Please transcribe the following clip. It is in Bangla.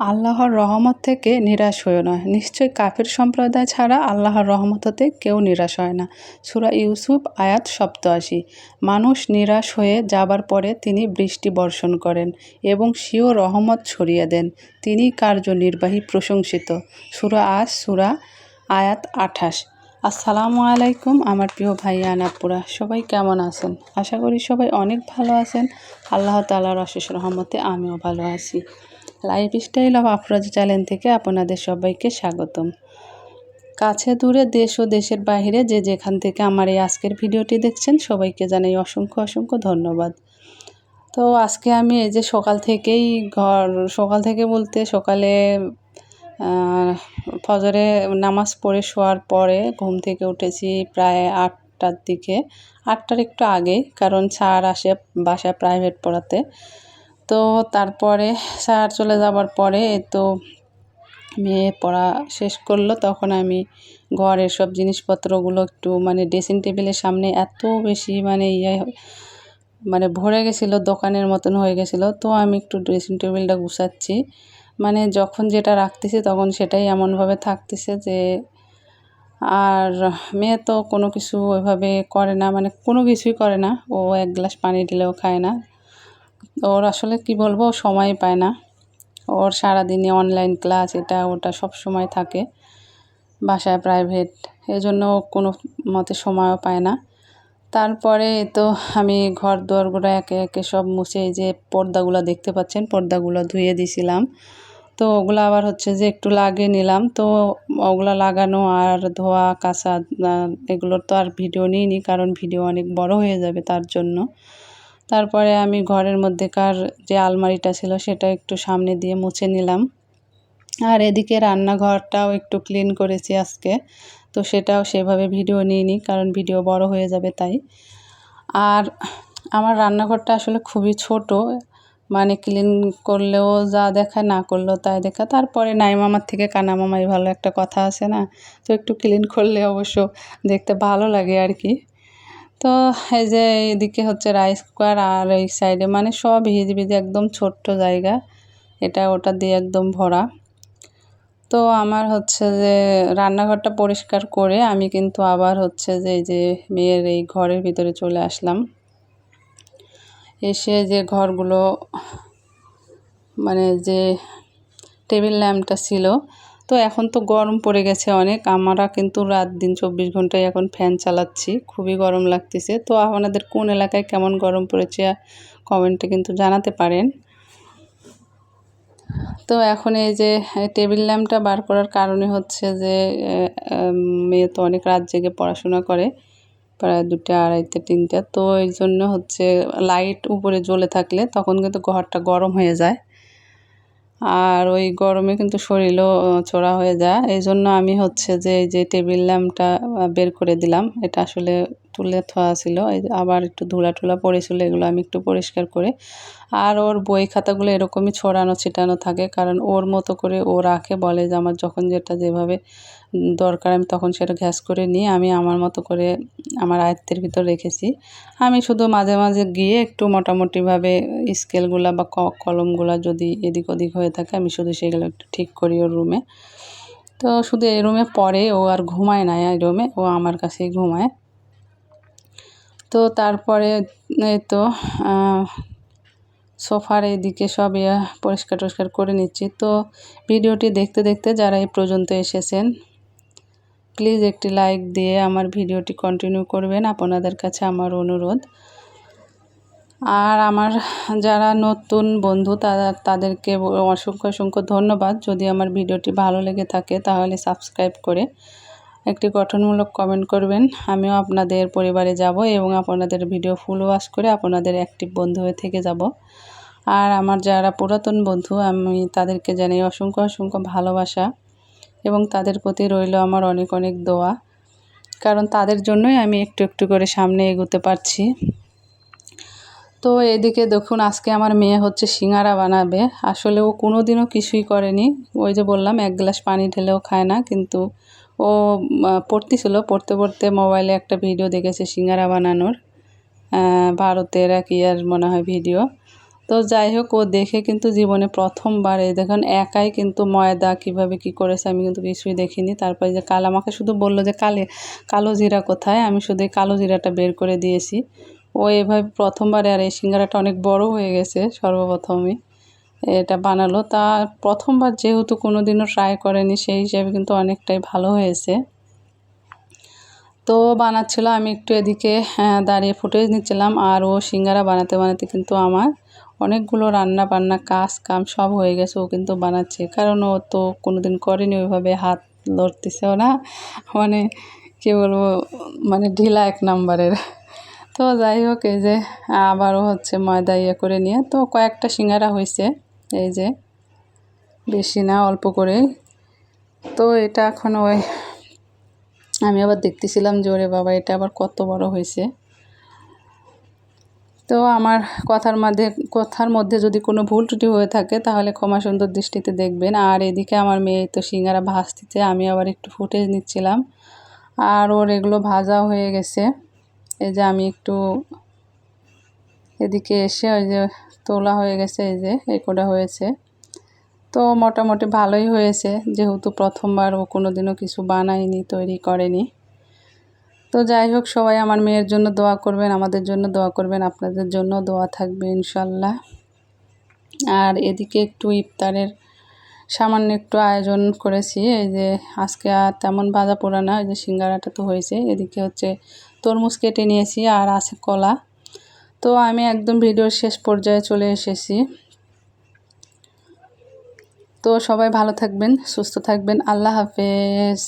আল্লাহর রহমত থেকে নিরাশ হয়েও না। নিশ্চয় কাফের সম্প্রদায় ছাড়া আল্লাহর রহমত হতে কেউ নিরাশ হয় না। সুরা ইউসুফ, আয়াত সপ্তআশি। মানুষ নিরাশ হয়ে যাবার পরে তিনি বৃষ্টি বর্ষণ করেন এবং সিও রহমত ছড়িয়ে দেন। তিনি কার্যনির্বাহী প্রশংসিত। সুরা আজ সুরা আয়াত আঠাশ। আসসালামু আলাইকুম আমার প্রিয় ভাই আনাপুরা সবাই কেমন আছেন? আশা করি সবাই অনেক ভালো আছেন। আল্লাহ তালার অশেষ রহমতে আমিও ভালো আছি। Life style of Afroz channel থেকে আপনাদের সবাইকে স্বাগতম। কাছে দূরে দেশ ও দেশের বাহিরে যে যেখান থেকে আমার এই আজকের ভিডিওটি দেখছেন, সবাইকে জানাই অসংখ্য অসংখ্য ধন্যবাদ। তো আজকে আমি এই যে সকাল থেকেই ঘর, সকাল থেকে বলতে সকালে ফজরে নামাজ পড়ে শোয়ার পরে ঘুম থেকে উঠেছি প্রায় আটটার দিকে। আটটার একটু আগে কারণ স্যার আসে বাসায় প্রাইভেট পড়াতে। তো তারপরে স্যার চলে যাবার পরে তো মেয়ে পড়া শেষ করল, তখন আমি ঘরের সব জিনিসপত্রগুলো একটু মানে ড্রেসিং টেবিলের সামনে এত বেশি মানে ইয়ে মানে ভরে গেছিল, দোকানের মতন হয়ে গেছিল, তো আমি একটু ড্রেসিং টেবিলটা গুছাচ্ছি। মানে যখন যেটা রাখতেছি তখন সেটাই এমনভাবে থাকতেছে যে, আর মেয়ে তো কোনো কিছু ওইভাবে করে না মানে কোনো কিছুই করে না, ও এক গ্লাস পানি দিলেও খায় না। ওর আসলে কি বলব, সময় পায় না। ওর সারাদিনে অনলাইন ক্লাস এটা ওটা সব সময় থাকে, বাসায় প্রাইভেট এজন্য কোনো মতে সময়ও পায় না। তারপরে তো আমি ঘর দুয়ারগুলো একে একে সব মুছে এই যে পর্দাগুলো দেখতে পাচ্ছেন, পর্দাগুলো ধুয়ে দিছিলাম। তো ওগুলো আবার হচ্ছে যে একটু লাগিয়ে নিলাম, তো ওগুলো লাগানো আর ধোয়া, কাঁচা এগুলোর তো আর ভিডিও নিইনি, কারণ ভিডিও অনেক বড় হয়ে যাবে তার জন্য। তারপরে আমি ঘরের মধ্যেকার যে আলমারিটা ছিল সেটা একটু সামনে দিয়ে মুছে নিলাম। আর এদিকে রান্নাঘরটাও একটু ক্লিন করেছি আজকে, তো সেটাও সেভাবে ভিডিও নিইনি কারণ ভিডিও বড় হয়ে যাবে তাই। আর আমার রান্নাঘরটা আসলে খুবই ছোট মানে ক্লিন করলেও যা দেখায় না করলেও তাই দেখা তারপরে নাই মামার থেকে কানা মামাই ভালো একটা কথা আছে না, তো একটু ক্লিন করলে অবশ্য দেখতে ভালো লাগে আর কি। তো এই যে এদিকে হচ্ছে রাইস কুকার আর এই সাইডে মানে সব ভিজ ভিজে একদম ছোট্ট জায়গা। এটা ওটা দিয়ে একদম ভরা। তো আমার হচ্ছে যে রান্নাঘরটা পরিষ্কার করে আমি কিন্তু আবার হচ্ছে যে এই যে মেয়ের এই ঘরের ভিতরে চলে আসলাম। এসে যে ঘরগুলো মানে যে টেবিল ল্যাম্পটা ছিল তো এখন তো গরম পড়ে গেছে অনেক। আমরা কিন্তু রাত দিন চব্বিশ ঘন্টায় এখন ফ্যান চালাচ্ছি। খুবই গরম লাগতেছে। তো আপনাদের কোন এলাকায় কেমন গরম পড়েছে কমেন্টে কিন্তু জানাতে পারেন। তো এখন এই যে টেবিল ল্যাম্পটা বার করার কারণে হচ্ছে যে মেয়ে তো অনেক রাত জেগে পড়াশোনা করে। প্রায় দুটা আড়াইতে তিনটা। তো এই জন্য হচ্ছে, লাইট উপরে জ্বলে থাকলে তখন কিন্তু ঘরটা গরম হয়ে যায়। আর ওই গরমে কিন্তু শরীরও চড়া হয়ে যায়। এই জন্য আমি হচ্ছে যে, এই যে টেবিল ল্যাম্পটা বের করে দিলাম। এটা আসলে তুলে থোয়া ছিল। আবার একটু ধুলা টুলা পড়েছিল, এগুলো আমি একটু পরিষ্কার করে। আর ওর বই খাতাগুলো এরকমই ছড়ানো ছিটানো থাকে, কারণ ওর মতো করে ও রাখে, বলে যে আমার যখন যেটা যেভাবে দরকার, আমি তখন সেটা ঘ্যাস করে নিয়ে আমি আমার মতো করে আমার আয়ত্তের ভিতর রেখেছি। আমি শুধু মাঝে মাঝে গিয়ে একটু মোটামুটিভাবে স্কেলগুলো বা কলমগুলো যদি এদিক ওদিক হয়ে থাকে, আমি শুধু সেগুলো একটু ঠিক করি ওর রুমে। তো শুধু এই রুমে পড়ে, ও আর ঘুমায় না এই রুমে, ও আমার কাছেই ঘুমায়। তো তারপরে তো সোফার এদিকে সব ইয়া পরিষ্কার টরিষ্কার করে নিচ্ছি। তো ভিডিওটি দেখতে দেখতে যারা এই পর্যন্ত এসেছেন প্লিজ একটি লাইক দিয়ে আমার ভিডিওটি কন্টিনিউ করবেন। আপনাদের কাছে আমার অনুরোধ। আর আমার যারা নতুন বন্ধু, তারা, তাদেরকে অসংখ্য অসংখ্য ধন্যবাদ। যদি আমার ভিডিওটি ভালো লেগে থাকে, তাহলে সাবস্ক্রাইব করে একটি গঠনমূলক কমেন্ট করবেন। আমিও আপনাদের পরিবারে যাব এবং আপনাদের ভিডিও ফুল ওয়াশ করে আপনাদের অ্যাক্টিভ বন্ধু হয়ে থেকে যাব। আর আমার যারা পুরাতন বন্ধু, আমি তাদেরকে জানাই অসংখ্য অসংখ্য ভালোবাসা এবং তাদের প্রতি রইল আমার অনেক অনেক দোয়া। কারণ তাদের জন্যই আমি একটু একটু করে সামনে এগোতে পারছি। তো এদিকে দেখুন, আজকে আমার মেয়ে হচ্ছে সিঙ্গারা বানাবে। আসলে ও কোনো দিনও কিছুই করেনি। ওই যে বললাম, এক গ্লাস পানি ঢেলেও খায় না, কিন্তু ও পড়তেছিল। পড়তে পড়তে মোবাইলে একটা ভিডিও দেখেছে সিঙ্গারা বানানোর ভারতের এক ইয়ার মনে হয় ভিডিও। তো যাই হোক, ও দেখে কিন্তু জীবনে প্রথমবার এই দেখুন, একাই কিন্তু ময়দা কীভাবে কি করেছে আমি কিন্তু কিছুই দেখিনি। তারপরে যে কাল আমাকে শুধু বলল যে, কালে, কালো জিরা কোথায়? আমি শুধু কালো জিরাটা বের করে দিয়েছি। ও এভাবে প্রথমবারে আর এই সিঙ্গারাটা অনেক বড় হয়ে গেছে সর্বপ্রথমই। এটা বানালো। তা প্রথমবার যেহেতু কোনো দিনও ট্রাই করেনি, সেই হিসাবে কিন্তু অনেকটাই ভালো হয়েছে। তো বানাচ্ছিল, আমি একটু এদিকে দাঁড়িয়ে ফুটেজ নিচ্ছিলাম, আর ও সিঙ্গারা বানাতে বানাতে কিন্তু আমার অনেকগুলো রান্না বান্না কাজ, কাম সব হয়ে গেছে, ও কিন্তু বানাচ্ছে। কারণ ও তো কোনো দিন করেনি, ওইভাবে হাত লড়তেছেও না। মানে কী বলব মানে ঢিলা এক নাম্বারের। তো যাই হোক, এই যে আবারও হচ্ছে ময়দা ইয়ে করে নিয়ে, তো কয়েকটা সিঙ্গারা হয়েছে। এই যে, বেশি না, অল্প করে। তো এটা এখন ওই, আমি আবার দেখতেছিলাম ওরে বাবা, এটা আবার কত বড় হয়েছে। তো আমার কথার মধ্যে কথার মধ্যে যদি কোনো ভুল ত্রুটি হয়ে থাকে, তাহলে ক্ষমা সুন্দর দৃষ্টিতে দেখবেন। আর এদিকে আমার মেয়ে তো সিঙ্গারা ভাজতেছে, আমি আবার একটু ফুটেজ নিচ্ছিলাম। আর ওর এগুলো ভাজা হয়ে গেছে। এই যে আমি একটু এদিকে এসে ওই যে তোলা হয়ে গেছে, এই যে এই কোটা হয়েছে। তো মোটামুটি ভালোই হয়েছে, যেহেতু প্রথমবার ও কোনো দিনও কিছু বানায়নি, তৈরি করেনি। তো যাই হোক, সবাই আমার মেয়ের জন্য দোয়া করবেন, আমাদের জন্য দোয়া করবেন, আপনাদের জন্য দোয়া থাকবে ইনশাল্লাহ। আর এদিকে একটু ইফতারের সামান্য একটু আয়োজন করেছি, এই যে আজকে আর তেমন ভাজা পোড়া না, এই যে সিঙ্গারাটা তো হয়েছে। এদিকে হচ্ছে তরমুজ কেটে নিয়েছি, আর আছে কলা। তো আমি একদম ভিডিওর শেষ পর্যায়ে চলে এসেছি। তো সবাই ভালো থাকবেন, সুস্থ থাকবেন। আল্লাহ হাফেজ।